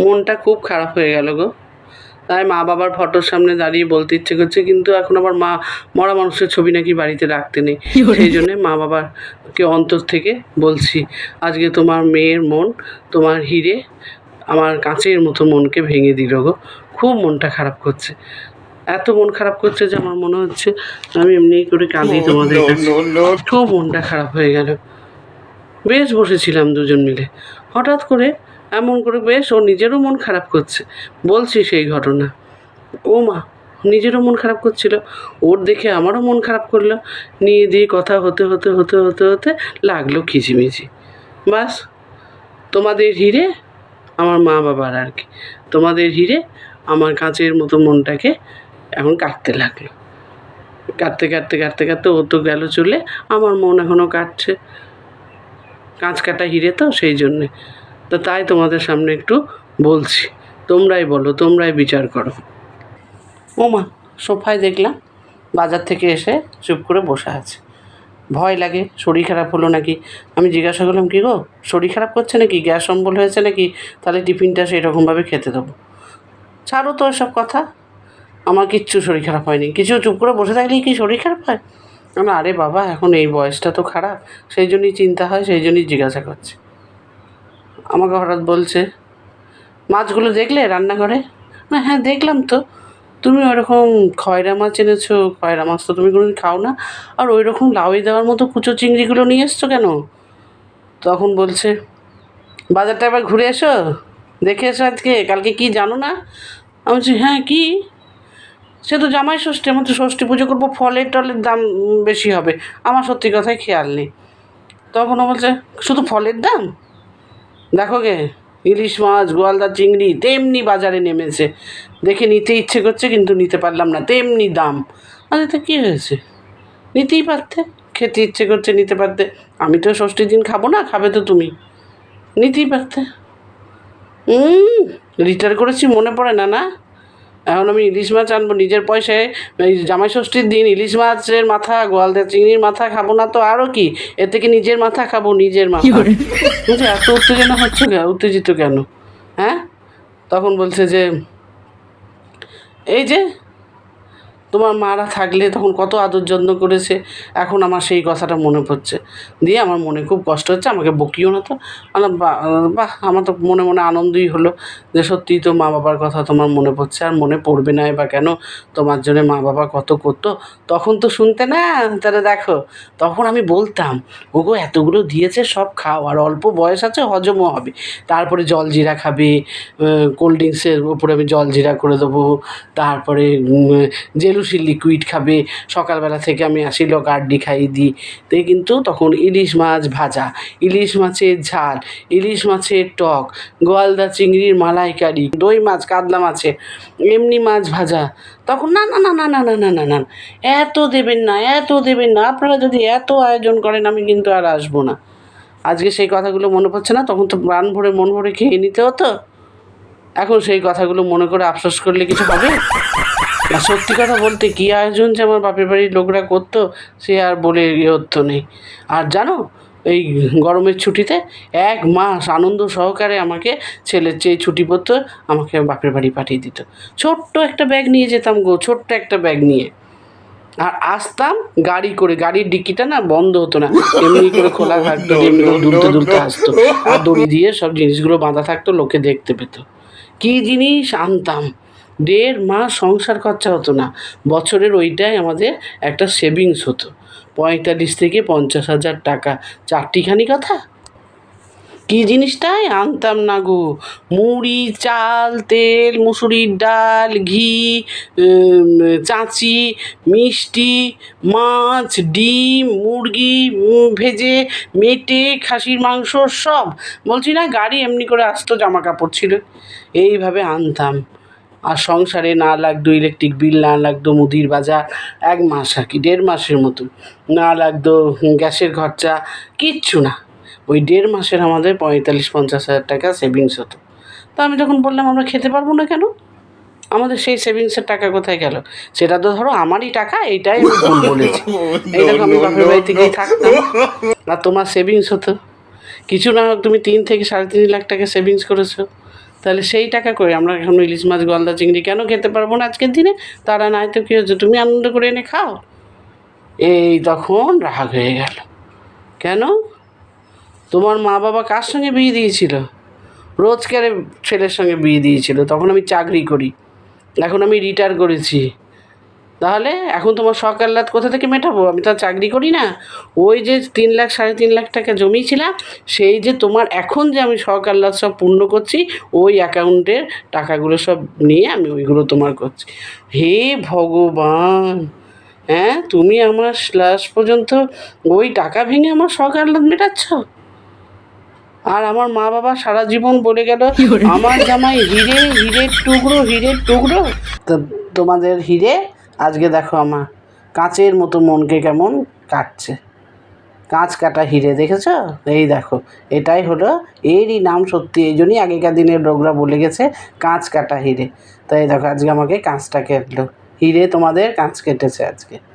মনটা খুব খারাপ হয়ে গেল গো। তাই মা বাবার ফটোর সামনে দাঁড়িয়ে বলতে ইচ্ছে করছে কিন্তু এখন আবার মা মরা মানুষের ছবি নাকি বাড়িতে রাখতে নেই। সেই জন্যে মা বাবাকে অন্তর থেকে বলছি আজকে তোমার মেয়ের মন তোমার হিরে আমার কাঁচের মতো মনকে ভেঙে দিল গো। খুব মনটা খারাপ করছে। এত মন খারাপ করছে যে আমার মনে হচ্ছে আমি এমনি করে কাঁদি তোমাদের খুব মনটা খারাপ হয়ে গেল। বেশ বসেছিলাম দুজন মিলে। হঠাৎ করে এমন করে বেশ, ও নিজেরও মন খারাপ করছে। বলছি সেই ঘটনা। ও মা, নিজেরও মন খারাপ করছিল। ওর দেখে আমারও মন খারাপ করল। নিয়ে দিয়ে কথা হতে হতে হতে হতে হতে লাগল খিচিমিচি। বাস, তোমাদের হিরে আমার মা বাবার আর কি। তোমাদের হিরে আমার কাঁচের মতো মনটাকে এখন কাটতে লাগল। কাটতে কাটতে কাটতে কাটতে ও তো গেল চলে। আমার মন এখনও কাটছে। কাঁচ কাটা হিরে তো, সেই জন্যে। তো তাই তোমাদের সামনে একটু বলছি। তোমরাই বলো, তোমরাই বিচার করো। ও মা সোফায় দেখলাম বাজার থেকে এসে চুপ করে বসে আছে। ভয় লাগে, শরীর খারাপ হলো নাকি? আমি জিজ্ঞাসা করলাম, কী গো, শরীর খারাপ করছে নাকি? গ্যাস অম্বল হয়েছে নাকি? তাহলে টিফিনটা সেই রকমভাবে খেতে দেবো। ছাড়ো তো এসব কথা। আমার কিচ্ছু শরীর খারাপ হয়নি। কিছু চুপ করে বসে থাকলেই কি শরীর খারাপ হয়? না, আরে বাবা, এখন এই বয়সটা তো খারাপ। সেই জন্যই চিন্তা হয়, সেই জন্যই জিজ্ঞাসা করছি। আমাকে হঠাৎ বলছে, মাছগুলো দেখলে রান্নাঘরে? না হ্যাঁ দেখলাম তো। তুমি ওরকম খয়রা মাছ এনেছো, খয়রা মাছ তো তুমি কোনোদিন খাও না। আর ওই রকম লাউই দেওয়ার মতো কুচো চিংড়িগুলো নিয়ে এসছো কেন? তখন বলছে, বাজারটা একবার ঘুরে এসো, দেখে এসো আজকে, কালকে কি জানো না? আমি বলছি হ্যাঁ কি? সে তো জামাই ষষ্ঠী আমার তো ষষ্ঠী পুজো করব, ফলের টলের দাম বেশি হবে। আমার সত্যি কথাই খেয়াল নেই। তখন বলছে, শুধু ফলের দাম? দেখো গে, ইলিশ মাছ, গোয়ালদা চিংড়ি তেমনি বাজারে নেমেছে। দেখে নিতে ইচ্ছে করছে, কিন্তু নিতে পারলাম না, তেমনি দাম। আরে তো কী হয়েছে? নিতেই পারতে, খেতে ইচ্ছে করছে নিতে পারতে। আমি তো ষষ্ঠীর দিন খাব না, খাবে তো তুমি। নিতেই পারতে। রিটার করেছি, মনে পড়ে না না? এখন আমি ইলিশ মাছ আনব নিজের পয়সায়। এই জামাই ষষ্ঠীর দিন ইলিশ মাছের মাথা গোয়ালদা চিংড়ির মাথা খাব না তো আরও কি? এর থেকে নিজের মাথা খাব নিজের মাথা। এত উত্তেজনা হচ্ছে কেন? উত্তেজিত কেন? হ্যাঁ? তখন বলছে যে এই যে তোমার মারা থাকলে তখন কত আদর যত্ন করেছে, এখন আমার সেই কথাটা মনে পড়ছে। দিয়ে আমার মনে খুব কষ্ট হচ্ছে, আমাকে বকিও না তো। আমার বাহ, আমার তো মনে মনে আনন্দই হলো যে সত্যিই তো মা বাবার কথা তোমার মনে পড়ছে, আর মনে পড়বে না বা কেন? তোমার জন্য মা বাবা কত করতো? তখন তো শুনতে না, তাহলে দেখো, তখন আমি বলতাম, ওগো, এতগুলো দিয়েছে, সব খাও, আর অল্প বয়স আছে, হজমও হবে। তারপরে জল জিরা খাবে কোল্ড ড্রিঙ্কসের উপরে আমি জল জিরা করে দেবো, তারপরে জেলুসির লিকুইড খাবে, সকালবেলা থেকে আমি আসিল গার্ডি খাইয়ে দিই। তো কিন্তু তখন ইলিশ মাছ ভাজা, ইলিশ মাছের ঝাল, ইলিশ মাছের টক, গোয়ালদা চিংড়ির মালাইকারি, দই মাছ, কাতলা মাছের, এমনি মাছ ভাজা। তখন না না না না না না না না না, এত দেবেন না, এত দেবেন না, আপনারা যদি এত আয়োজন করেন আমি কিন্তু আর আসব না। আজকে সেই কথাগুলো মনে পড়ছে না, তখন তো প্রাণ ভরে মন ভরে খেয়ে নিতে হতো। এখন সেই কথাগুলো মনে করে আফসোস করলে কিছু হবে? আর সত্যি কথা বলতে কী আয়োজন যে আমার বাপের বাড়ির লোকরা করতো সে আর বলে ইয়ে হতো নেই। আর জানো এই গরমের ছুটিতে এক মাস আনন্দ সহকারে আমাকে ছেলের চেয়ে ছুটি পড়তো আমাকে বাপের বাড়ি পাঠিয়ে দিত। ছোট্ট একটা ব্যাগ নিয়ে যেতাম গো ছোট্ট একটা ব্যাগ নিয়ে। আর আসতাম গাড়ি করে গাড়ির ডিকিটা না বন্ধ হতো না এমনি করে খোলা থাকতো এমনি করে দুলতে দুলতে আসতো। আর দড়ি দিয়ে সব জিনিসগুলো বাঁধা থাকতো লোকে দেখতে পেত। কী জিনিস আনতাম? দেড় মাস সংসার খরচা হতো না। বছরের ওইটাই আমাদের একটা সেভিংস হতো। পঁয়তাল্লিশ থেকে পঞ্চাশ হাজার টাকা। চারটিখানি কথা? কী জিনিসটাই আনতাম না গো? মুড়ি, চাল, তেল, মুসুরির ডাল, ঘি চাঁচি, মিষ্টি, মাছ, ডিম, মুরগি ভেজে মেটে খাসির মাংস সব। বলছি না, গাড়ি এমনি করে আসতো জামা কাপড় ছিল। এইভাবে আনতাম। আর সংসারে না লাগতো ইলেকট্রিক বিল না লাগতো মুদির বাজার এক মাস আর কি দেড় মাসের মতো না লাগতো গ্যাসের খরচা কিচ্ছু না। ওই দেড় মাসের আমাদের পঁয়তাল্লিশ পঞ্চাশ হাজার টাকা সেভিংস হতো। তো আমি যখন বললাম আমরা খেতে পারব না কেন? আমাদের সেই সেভিংসের টাকা কোথায় গেল? সেটা তো ধরো আমারই টাকা এইটাই আমি ভুল বলেছি। এই দেখো আমি বাপের বাড়ি থেকেই থাকতাম। আর তোমার সেভিংস হতো? কিছু না হোক তুমি তিন থেকে সাড়ে তিন লাখ টাকা সেভিংস করেছ। তাহলে সেই টাকা করে আমরা এখন ইলিশ মাছ, গলদা চিংড়ি কেন খেতে পারব না আজকের দিনে? তারা নাই তো কী হচ্ছে তুমি আনন্দ করে এনে খাও। এই তখন রাগ হয়ে গেল। কেন? তোমার মা বাবা কার সঙ্গে বিয়ে দিয়েছিল? রোজগারের ছেলের সঙ্গে বিয়ে দিয়েছিল। তখন আমি চাকরি করি। এখন আমি রিটায়ার করেছি। তাহলে এখন তোমার শখ আহ্লাদ কোথা থেকে মেটাবো? আমি তো চাকরি করি না। ওই যে তিন লাখ সাড়ে তিন লাখ টাকা জমিয়েছিলাম সেই যে তোমার এখন যে আমি শখ আহ্লাদ সব পূর্ণ করছি ওই অ্যাকাউন্টের টাকাগুলো সব নিয়ে আমি ওইগুলো তোমার করছি। হে ভগবান! হ্যাঁ তুমি আমার লাস্ট পর্যন্ত ওই টাকা ভেঙে আমার শখ আহ্লাদ মেটাচ্ছ? আর আমার মা বাবা সারা জীবন বলে গেল আমার জামাই হিরে হিরের টুকরো হিরের টুকরো। তোমাদের হিরে আজকে দেখো আমার কাঁচের মতো মনকে কেমন কাটছে। কাঁচ কাটা হিরে, দেখেছ? এই দেখো, এটাই হলো, এরই নাম সত্যি, এই জন্যই আগেকার দিনের লোকরা বলে গেছে, কাঁচ কাটা হিরে। তাই দেখো, আজকে আমাকে কাঁচটা কেটলো। হিরে তোমাদের কাঁচ কেটেছে আজকে।